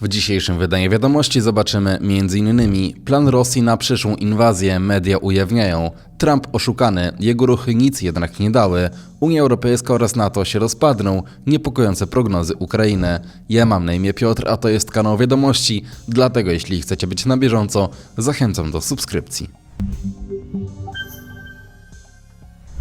W dzisiejszym wydaniu wiadomości zobaczymy m.in. plan Rosji na przyszłą inwazję media ujawniają. Trump oszukany, jego ruchy nic jednak nie dały. Unia Europejska oraz NATO się rozpadną. Niepokojące prognozy Ukrainy. Ja mam na imię Piotr, a to jest kanał wiadomości, dlatego jeśli chcecie być na bieżąco, zachęcam do subskrypcji.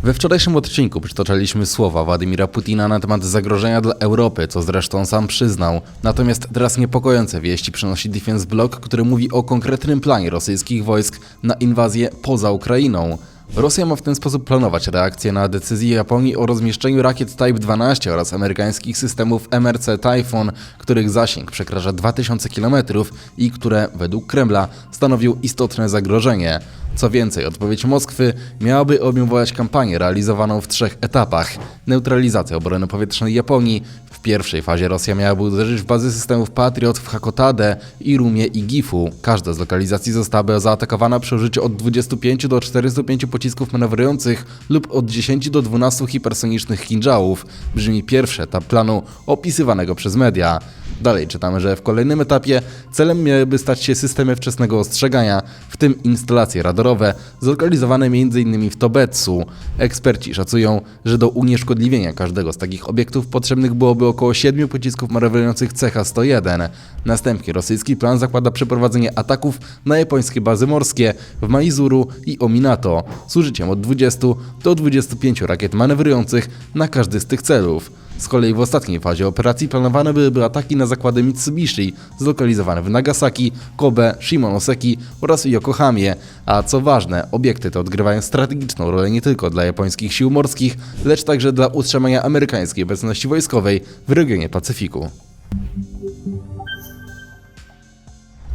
We wczorajszym odcinku przytoczaliśmy słowa Władimira Putina na temat zagrożenia dla Europy, co zresztą sam przyznał. Natomiast teraz niepokojące wieści przynosi Defense Block, który mówi o konkretnym planie rosyjskich wojsk na inwazję poza Ukrainą. Rosja ma w ten sposób planować reakcję na decyzję Japonii o rozmieszczeniu rakiet Type 12 oraz amerykańskich systemów MRC Typhoon, których zasięg przekracza 2000 km i które według Kremla stanowią istotne zagrożenie. Co więcej, odpowiedź Moskwy miałaby obejmować kampanię realizowaną w trzech etapach. Neutralizacja obrony powietrznej Japonii. W pierwszej fazie Rosja miałaby uderzyć w bazy systemów Patriot w Hakotade, Irumie i Gifu. Każda z lokalizacji zostałaby zaatakowana przy użyciu od 25 do 405 pocisków manewrujących lub od 10 do 12 hipersonicznych kinżałów. Brzmi pierwszy etap planu opisywanego przez media. Dalej czytamy, że w kolejnym etapie celem miałyby stać się systemy wczesnego ostrzegania, w tym instalacje radarowe, zlokalizowane m.in. w Tobetsu. Eksperci szacują, że do unieszkodliwienia każdego z takich obiektów potrzebnych byłoby około 7 pocisków manewrujących CH-101. Następnie rosyjski plan zakłada przeprowadzenie ataków na japońskie bazy morskie w Maizuru i Ominato z użyciem od 20 do 25 rakiet manewrujących na każdy z tych celów. Z kolei w ostatniej fazie operacji planowane byłyby ataki na zakłady Mitsubishi zlokalizowane w Nagasaki, Kobe, Shimonoseki oraz Yokohamie, a co ważne, obiekty te odgrywają strategiczną rolę nie tylko dla japońskich sił morskich, lecz także dla utrzymania amerykańskiej obecności wojskowej w regionie Pacyfiku.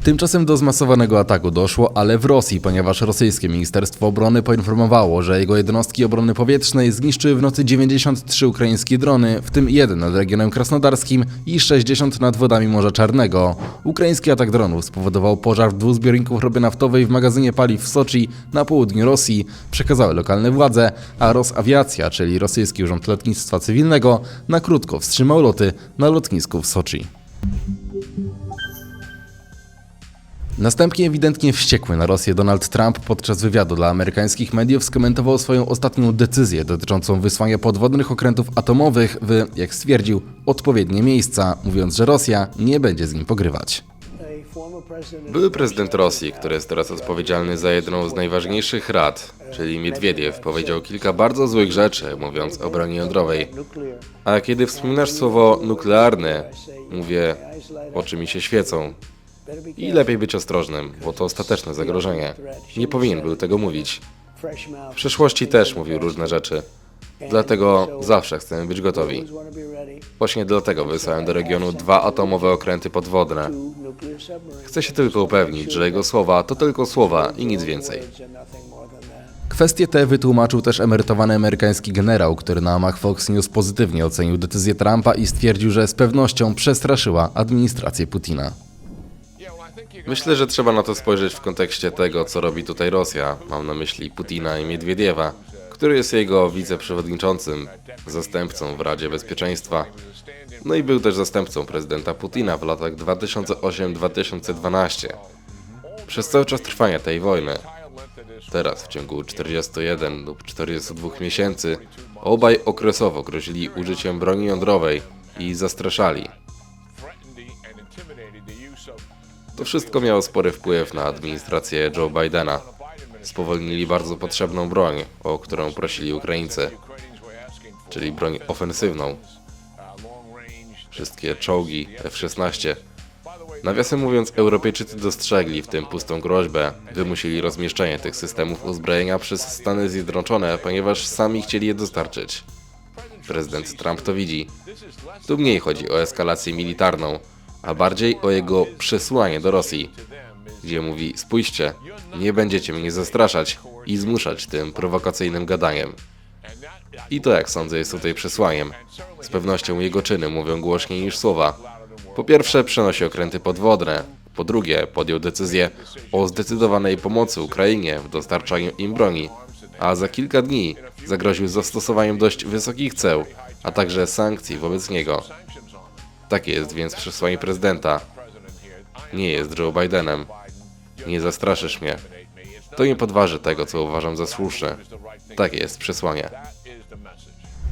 Tymczasem do zmasowanego ataku doszło, ale w Rosji, ponieważ rosyjskie Ministerstwo Obrony poinformowało, że jego jednostki obrony powietrznej zniszczyły w nocy 93 ukraińskie drony, w tym jeden nad regionem krasnodarskim i 60 nad wodami Morza Czarnego. Ukraiński atak dronów spowodował pożar w dwóch zbiorników ropy naftowej w magazynie paliw w Soczi na południu Rosji, przekazały lokalne władze, a Rosawiacja, czyli rosyjski urząd lotnictwa cywilnego, na krótko wstrzymał loty na lotnisku w Soczi. Następnie ewidentnie wściekły na Rosję Donald Trump podczas wywiadu dla amerykańskich mediów skomentował swoją ostatnią decyzję dotyczącą wysłania podwodnych okrętów atomowych w, jak stwierdził, odpowiednie miejsca, mówiąc, że Rosja nie będzie z nim pogrywać. Były prezydent Rosji, który jest teraz odpowiedzialny za jedną z najważniejszych rad, czyli Miedwiediew, powiedział kilka bardzo złych rzeczy, mówiąc o broni jądrowej. A kiedy wspominasz słowo nuklearne, mówię, oczy mi się świecą. I lepiej być ostrożnym, bo to ostateczne zagrożenie. Nie powinien był tego mówić. W przeszłości też mówił różne rzeczy. Dlatego zawsze chcemy być gotowi. Właśnie dlatego wysłałem do regionu dwa atomowe okręty podwodne. Chcę się tylko upewnić, że jego słowa to tylko słowa i nic więcej. Kwestie te wytłumaczył też emerytowany amerykański generał, który na łamach Fox News pozytywnie ocenił decyzję Trumpa i stwierdził, że z pewnością przestraszyła administrację Putina. Myślę, że trzeba na to spojrzeć w kontekście tego, co robi tutaj Rosja. Mam na myśli Putina i Miedwiediewa, który jest jego wiceprzewodniczącym, zastępcą w Radzie Bezpieczeństwa. No i był też zastępcą prezydenta Putina w latach 2008-2012. Przez cały czas trwania tej wojny, teraz w ciągu 41 lub 42 miesięcy, obaj okresowo grozili użyciem broni jądrowej i zastraszali. To wszystko miało spory wpływ na administrację Joe Bidena. Spowolnili bardzo potrzebną broń, o którą prosili Ukraińcy, czyli broń ofensywną. Wszystkie czołgi F-16. Nawiasem mówiąc, Europejczycy dostrzegli w tym pustą groźbę, wymusili rozmieszczenie tych systemów uzbrojenia przez Stany Zjednoczone, ponieważ sami chcieli je dostarczyć. Prezydent Trump to widzi. Tu mniej chodzi o eskalację militarną, a bardziej o jego przesłanie do Rosji, gdzie mówi: Spójrzcie, nie będziecie mnie zastraszać i zmuszać tym prowokacyjnym gadaniem. I to, jak sądzę, jest tutaj przesłaniem. Z pewnością jego czyny mówią głośniej niż słowa. Po pierwsze, przenosi okręty podwodne. Po drugie, podjął decyzję o zdecydowanej pomocy Ukrainie w dostarczaniu im broni, a za kilka dni zagroził zastosowaniem dość wysokich ceł, a także sankcji wobec niego. Takie jest więc przesłanie prezydenta. nie jest Joe Bidenem. Nie zastraszysz mnie. To nie podważy tego, co uważam za słuszne. Takie jest przesłanie.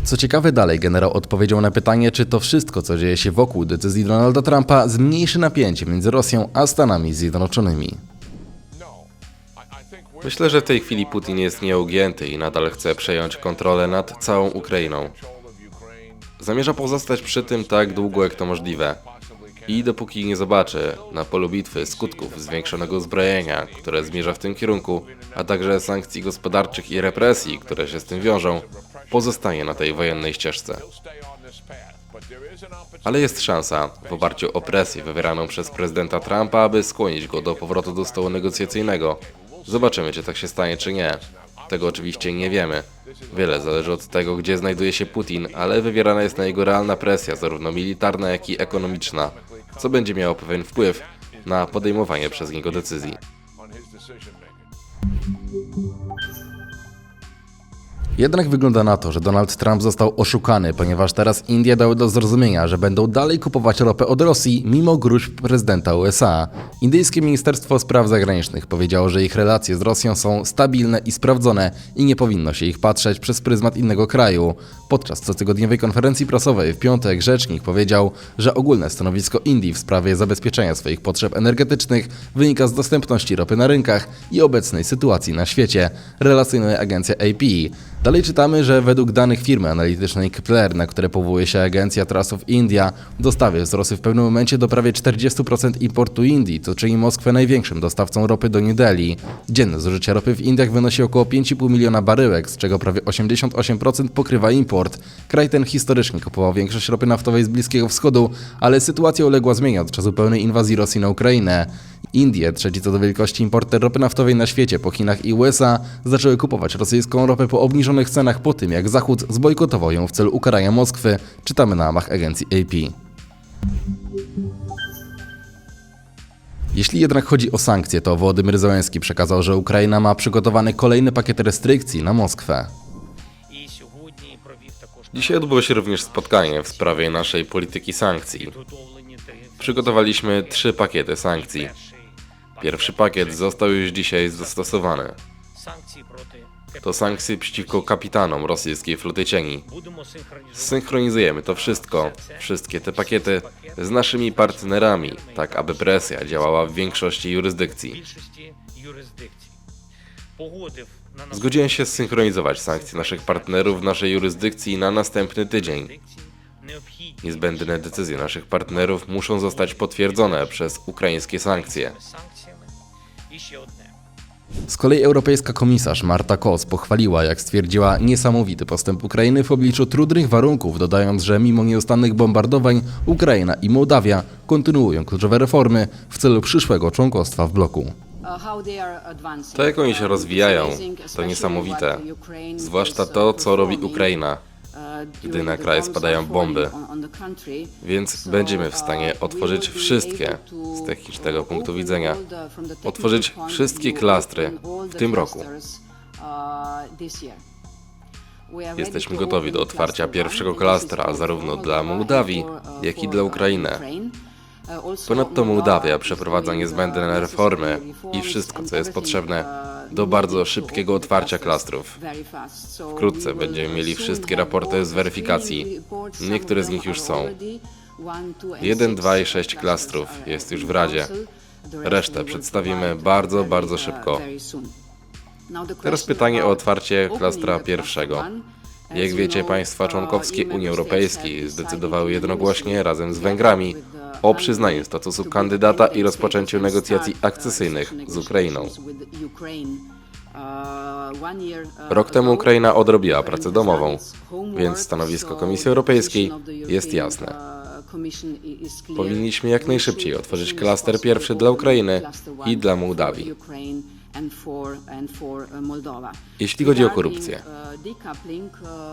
Co ciekawe, dalej generał odpowiedział na pytanie, czy to wszystko, co dzieje się wokół decyzji Donalda Trumpa, zmniejszy napięcie między Rosją a Stanami Zjednoczonymi. Myślę, że w tej chwili Putin jest nieugięty i nadal chce przejąć kontrolę nad całą Ukrainą. Zamierza pozostać przy tym tak długo, jak to możliwe. I dopóki nie zobaczy na polu bitwy skutków zwiększonego uzbrojenia, które zmierza w tym kierunku, a także sankcji gospodarczych i represji, które się z tym wiążą, pozostanie na tej wojennej ścieżce. Ale jest szansa, w oparciu o presję wywieraną przez prezydenta Trumpa, aby skłonić go do powrotu do stołu negocjacyjnego. Zobaczymy, czy tak się stanie, czy nie. Tego oczywiście nie wiemy. Wiele zależy od tego, gdzie znajduje się Putin, ale wywierana jest na jego realna presja, zarówno militarna, jak i ekonomiczna, co będzie miało pewien wpływ na podejmowanie przez niego decyzji. Jednak wygląda na to, że Donald Trump został oszukany, ponieważ teraz Indie dały do zrozumienia, że będą dalej kupować ropę od Rosji mimo gruźb prezydenta USA. Indyjskie Ministerstwo Spraw Zagranicznych powiedziało, że ich relacje z Rosją są stabilne i sprawdzone i nie powinno się ich patrzeć przez pryzmat innego kraju. Podczas cotygodniowej konferencji prasowej w piątek rzecznik powiedział, że ogólne stanowisko Indii w sprawie zabezpieczenia swoich potrzeb energetycznych wynika z dostępności ropy na rynkach i obecnej sytuacji na świecie, relacyjuje agencja AP. Dalej czytamy, że według danych firmy analitycznej Kepler, na które powołuje się agencja Trustów India, dostawy wzrosły w pewnym momencie do prawie 40% importu Indii, co czyni Moskwę największym dostawcą ropy do New Delhi. Dzienne zużycie ropy w Indiach wynosi około 5,5 miliona baryłek, z czego prawie 88% pokrywa import. Kraj ten historycznie kupował większość ropy naftowej z Bliskiego Wschodu, ale sytuacja uległa zmianie od czasu pełnej inwazji Rosji na Ukrainę. Indie, trzeci co do wielkości importer ropy naftowej na świecie po Chinach i USA, zaczęły kupować rosyjską ropę po obniżonych cenach po tym, jak Zachód zbojkotował ją w celu ukarania Moskwy, czytamy na amach agencji AP. Jeśli jednak chodzi o sankcje, to Władimir Zełenski przekazał, że Ukraina ma przygotowany kolejny pakiet restrykcji na Moskwę. Dzisiaj odbyło się również spotkanie w sprawie naszej polityki sankcji. Przygotowaliśmy trzy pakiety sankcji. Pierwszy pakiet został już dzisiaj zastosowany. To sankcje przeciwko kapitanom rosyjskiej floty cieni. Synchronizujemy to wszystko, wszystkie te pakiety, z naszymi partnerami, tak aby presja działała w większości jurysdykcji. Zgodziłem się zsynchronizować sankcje naszych partnerów w naszej jurysdykcji na następny tydzień. Niezbędne decyzje naszych partnerów muszą zostać potwierdzone przez ukraińskie sankcje. Z kolei europejska komisarz Marta Koz pochwaliła, jak stwierdziła, niesamowity postęp Ukrainy w obliczu trudnych warunków, dodając, że mimo nieustannych bombardowań Ukraina i Mołdawia kontynuują kluczowe reformy w celu przyszłego członkostwa w bloku. To, jak oni się rozwijają, to niesamowite. Zwłaszcza to, co robi Ukraina gdy na kraj spadają bomby. Więc będziemy w stanie otworzyć wszystkie, z technicznego punktu widzenia, otworzyć wszystkie klastry w tym roku. Jesteśmy gotowi do otwarcia pierwszego klastra zarówno dla Mołdawii, jak i dla Ukrainy. Ponadto Mołdawia przeprowadza niezbędne reformy i wszystko, co jest potrzebne do bardzo szybkiego otwarcia klastrów. Wkrótce będziemy mieli wszystkie raporty z weryfikacji. Niektóre z nich już są. 1, 2 i 6 klastrów jest już w Radzie. Resztę przedstawimy bardzo, bardzo szybko. Teraz pytanie o otwarcie klastra pierwszego. Jak wiecie, państwa członkowskie Unii Europejskiej zdecydowały jednogłośnie razem z Węgrami o przyznaniu statusu kandydata i rozpoczęciu negocjacji akcesyjnych z Ukrainą. Rok temu Ukraina odrobiła pracę domową, więc stanowisko Komisji Europejskiej jest jasne. Powinniśmy jak najszybciej otworzyć klaster pierwszy dla Ukrainy i dla Mołdawii. Jeśli chodzi o korupcję,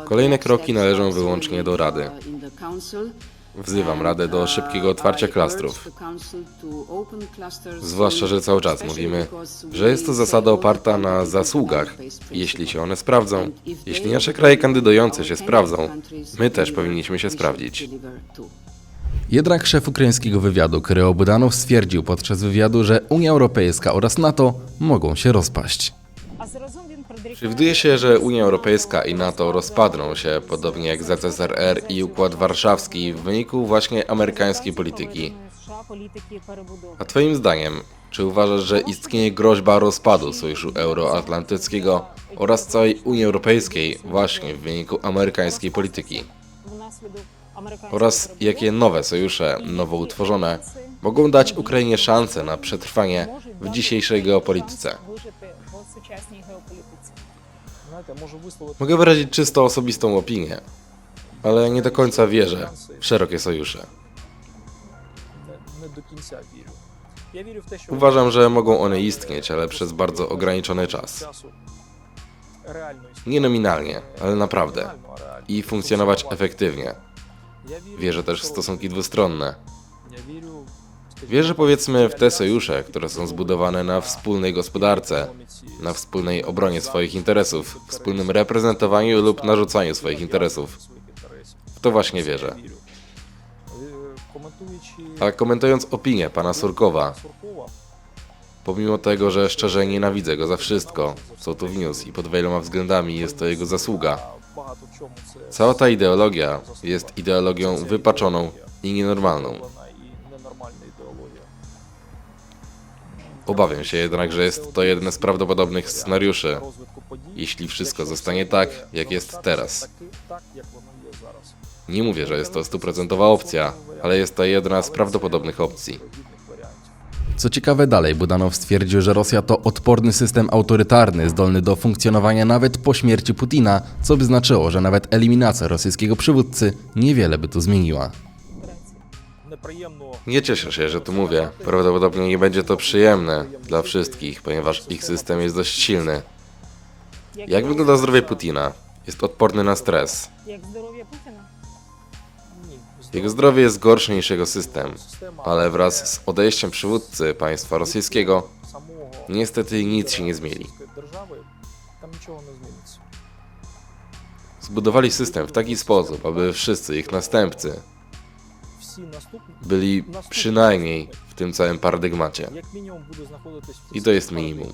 kolejne kroki należą wyłącznie do Rady. Wzywam Radę do szybkiego otwarcia klastrów. Zwłaszcza, że cały czas mówimy, że jest to zasada oparta na zasługach. Jeśli się one sprawdzą, jeśli nasze kraje kandydujące się sprawdzą, my też powinniśmy się sprawdzić. Jednak szef ukraińskiego wywiadu Kryło Budanow stwierdził podczas wywiadu, że Unia Europejska oraz NATO mogą się rozpaść. Przewiduje się, że Unia Europejska i NATO rozpadną się, podobnie jak ZSRR i Układ Warszawski, w wyniku właśnie amerykańskiej polityki. A Twoim zdaniem, czy uważasz, że istnieje groźba rozpadu Sojuszu Euroatlantyckiego oraz całej Unii Europejskiej właśnie w wyniku amerykańskiej polityki? Oraz jakie nowe sojusze, nowo utworzone, mogą dać Ukrainie szansę na przetrwanie w dzisiejszej geopolityce? Mogę wyrazić czysto osobistą opinię, ale nie do końca wierzę w szerokie sojusze. Uważam, że mogą one istnieć, ale przez bardzo ograniczony czas. Nie nominalnie, ale naprawdę. I funkcjonować efektywnie. Wierzę też w stosunki dwustronne. Wierzę powiedzmy w te sojusze, które są zbudowane na wspólnej gospodarce, na wspólnej obronie swoich interesów, wspólnym reprezentowaniu lub narzucaniu swoich interesów. W to właśnie wierzę. A komentując opinię pana Surkowa, pomimo tego, że szczerze nienawidzę go za wszystko, co tu wniósł i pod wieloma względami jest to jego zasługa, cała ta ideologia jest ideologią wypaczoną i nienormalną. Obawiam się jednak, że jest to jeden z prawdopodobnych scenariuszy, jeśli wszystko zostanie tak, jak jest teraz. Nie mówię, że jest to stuprocentowa opcja, ale jest to jedna z prawdopodobnych opcji. Co ciekawe dalej, Budanow stwierdził, że Rosja to odporny system autorytarny, zdolny do funkcjonowania nawet po śmierci Putina, co by znaczyło, że nawet eliminacja rosyjskiego przywódcy niewiele by tu zmieniła. Nie cieszę się, że tu mówię. Prawdopodobnie nie będzie to przyjemne dla wszystkich, ponieważ ich system jest dość silny. Jak wygląda zdrowie Putina? Jest odporny na stres. Jak zdrowie Putina? Jego zdrowie jest gorsze niż jego system, ale wraz z odejściem przywódcy państwa rosyjskiego niestety nic się nie zmieni. Zbudowali system w taki sposób, aby wszyscy ich następcy byli przynajmniej w tym całym paradygmacie. I to jest minimum.